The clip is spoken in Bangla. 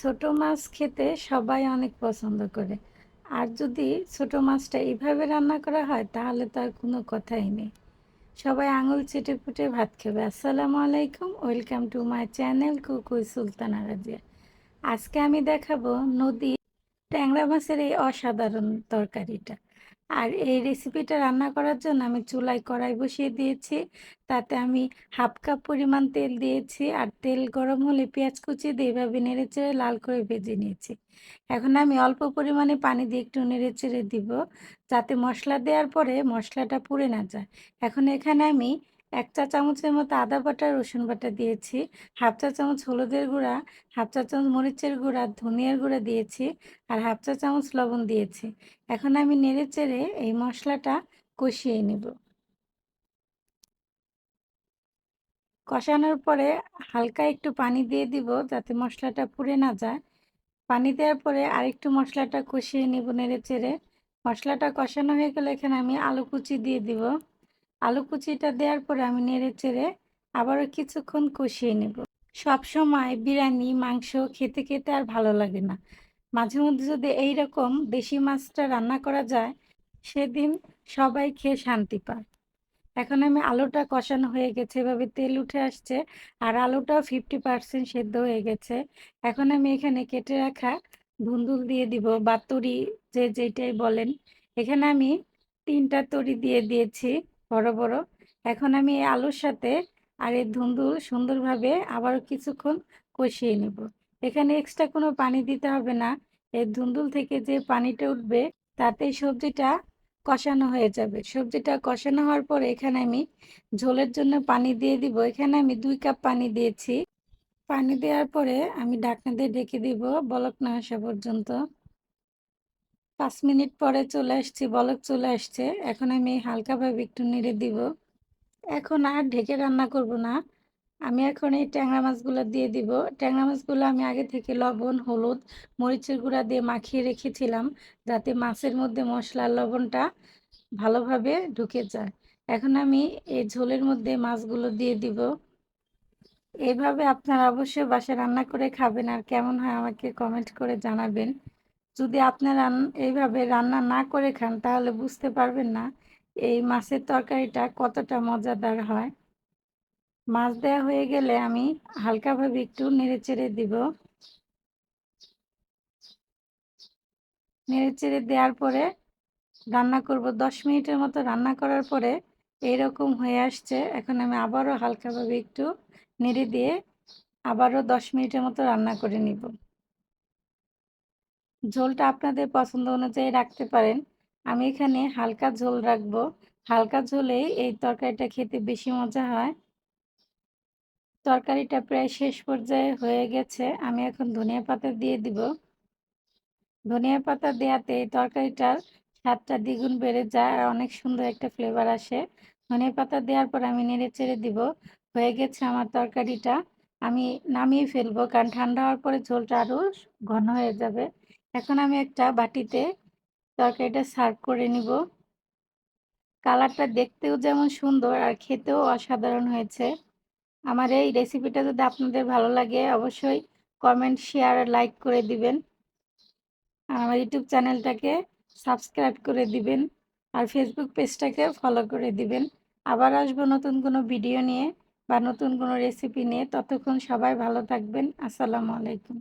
ছোট মাছ খেতে সবাই অনেক পছন্দ করে। আর যদি ছোট মাছটা এইভাবে রান্না করা হয়, তাহলে তো আর কোনো কথাই নেই। সবাই আঙুল চেটে ফুটে ভাত খাবে। আসসালামু আলাইকুম। ওয়েলকাম টু মাই চ্যানেল কুকুই সুলতানা রাজিয়া। আজকে আমি দেখাবো নদী ট্যাংরা মাছের এই অসাধারণ তরকারিটা। আর এই রেসিপিটা রান্না করার জন্য আমি চুলায় কড়াই বসিয়ে দিয়েছি। তাতে আমি হাফ কাপ পরিমাণ তেল দিয়েছি আর তেল গরম হলে পেঁয়াজ কুচি দিয়ে এভাবে নেড়েচেড়ে লাল করে ভেজে নিয়েছি। এখন আমি অল্প পরিমাণে পানি দিয়ে একটু নেড়ে চেড়ে দিব। যাতে মশলা দেওয়ার পরে মশলাটা পুড়ে না যায়। এখন এখানে আমি এক চা চামচের মতো আদা বাটা, রসুন বাটা দিয়েছি। হাফ চা চামচ হলুদের গুঁড়া, হাফ চা চামচ মরিচের গুঁড়া, ধনিয়ার গুঁড়া দিয়েছি আর হাফ চা চামচ লবণ দিয়েছি। এখন আমি নেড়ে চেড়ে এই মশলাটা কষিয়ে নেব। কষানোর পরে হালকা একটু পানি দিয়ে দিব যাতে মশলাটা পুড়ে না যায়। পানি দেওয়ার পরে আরেকটু মশলাটা কষিয়ে নেব নেড়ে চেড়ে। মশলাটা কষানো হয়ে গেলে এখানে আমি আলু কুচি দিয়ে দিব। আলু কুচিটা দেওয়ার পরে আমি নেড়ে চেড়ে আবারও কিছুক্ষণ কষিয়ে নেব। সব সময় বিরিয়ানি, মাংস খেতে খেতে আর ভালো লাগে না। মাঝে মধ্যে যদি এইরকম দেশি মাছটা রান্না করা যায়, সেদিন সবাই খেয়ে শান্তি পায়। এখন আমি আলুটা কষানো হয়ে গেছে, এভাবে তেল উঠে আসছে আর আলুটাও ফিফটি পার্সেন্ট সেদ্ধ হয়ে গেছে। এখন আমি এখানে কেটে রাখা ধুন্দুল দিয়ে দিব বা তরি, যে যেটাই বলেন। এখানে আমি তিনটা তরি দিয়ে দিয়েছি। বড় বড়। এখন আমি এই আলুর সাথে আর এই ধুন্দুল সুন্দরভাবে আবারও কিছুক্ষণ কষিয়ে নেব। এখানে এক্সট্রা কোনো পানি দিতে হবে না। এই ধুন্দুল থেকে যে পানিটা উঠবে তাতে সবজিটা কষানো হয়ে যাবে। সবজিটা কষানো হওয়ার পরে এখানে আমি ঝোলের জন্য পানি দিয়ে দিব। এখানে আমি দুই কাপ পানি দিয়েছি। পানি দেওয়ার পরে আমি ঢাকনা দিয়ে ডেকে দিব বলক না আসা পর্যন্ত। পাঁচ মিনিট পরে চলে আসছি, বলক চলে আসছে। এখন আমি হালকাভাবে একটু নেড়ে দিব। এখন আর ঢেকে রান্না করব না। আমি এখন এই ট্যাংরা মাছগুলো দিয়ে দিব। ট্যাংরা মাছগুলো আমি আগে থেকে লবণ, হলুদ, মরিচের গুঁড়া দিয়ে মাখিয়ে রেখেছিলাম যাতে মাছের মধ্যে মশলার লবণটা ভালোভাবে ঢুকে যায়। এখন আমি এই ঝোলের মধ্যে মাছগুলো দিয়ে দিব। এইভাবে আপনারা অবশ্যই বাসায় রান্না করে খাবেন আর কেমন হয় আমাকে কমেন্ট করে জানাবেন। যদি আপনারা এইভাবে রান্না না করে খান, তাহলে বুঝতে পারবেন না এই মাছের তরকারিটা কতটা মজাদার হয়। মাছ দেওয়া হয়ে গেলে আমি হালকাভাবে একটু নেড়ে চেড়ে দিব। নেড়ে চেড়ে দেওয়ার পরে রান্না করব। দশ মিনিটের মতো রান্না করার পরে এইরকম হয়ে আসছে। এখন আমি আবারও হালকাভাবে একটু নেড়ে দিয়ে আবারও দশ মিনিটের মতো রান্না করে নিব। ঝোলটা আপনাদের পছন্দ অনুযায়ী রাখতে পারেন। আমি এখানে হালকা ঝোল রাখব। হালকা ঝোলেই এই তরকারিটা খেতে বেশি মজা হয়। তরকারিটা প্রায় শেষ পর্যায়ে হয়ে গেছে। আমি এখন ধনিয়া পাতা দিয়ে দিব। ধনিয়া পাতা দেওয়াতে এই তরকারিটার স্বাদটা দ্বিগুণ বেড়ে যায় আর অনেক সুন্দর একটা ফ্লেভার আসে। ধনিয়া পাতা দেওয়ার পর আমি নেড়ে চেড়ে দিব। হয়ে গেছে আমার তরকারিটা। আমি নামিয়ে ফেলব কারণ ঠান্ডা হওয়ার পরে ঝোলটা আরও ঘন হয়ে যাবে। এখন আমি একটা বাটিতে তরকারিটা সার্ভ করে নিব। কালারটা দেখতেও যেমন সুন্দর আর খেতেও অসাধারণ হয়েছে। আমার এই রেসিপিটা যদি আপনাদের ভালো লাগে, অবশ্যই কমেন্ট শেয়ার লাইক করে দিবেন। আর আমার ইউটিউব চ্যানেলটাকে সাবস্ক্রাইব করে দিবেন আর ফেসবুক পেজটাকে ফলো করে দিবেন। আবার আসব নতুন কোনো ভিডিও নিয়ে বা নতুন কোনো রেসিপি নিয়ে। ততক্ষণ সবাই ভালো থাকবেন। আসসালামু আলাইকুম।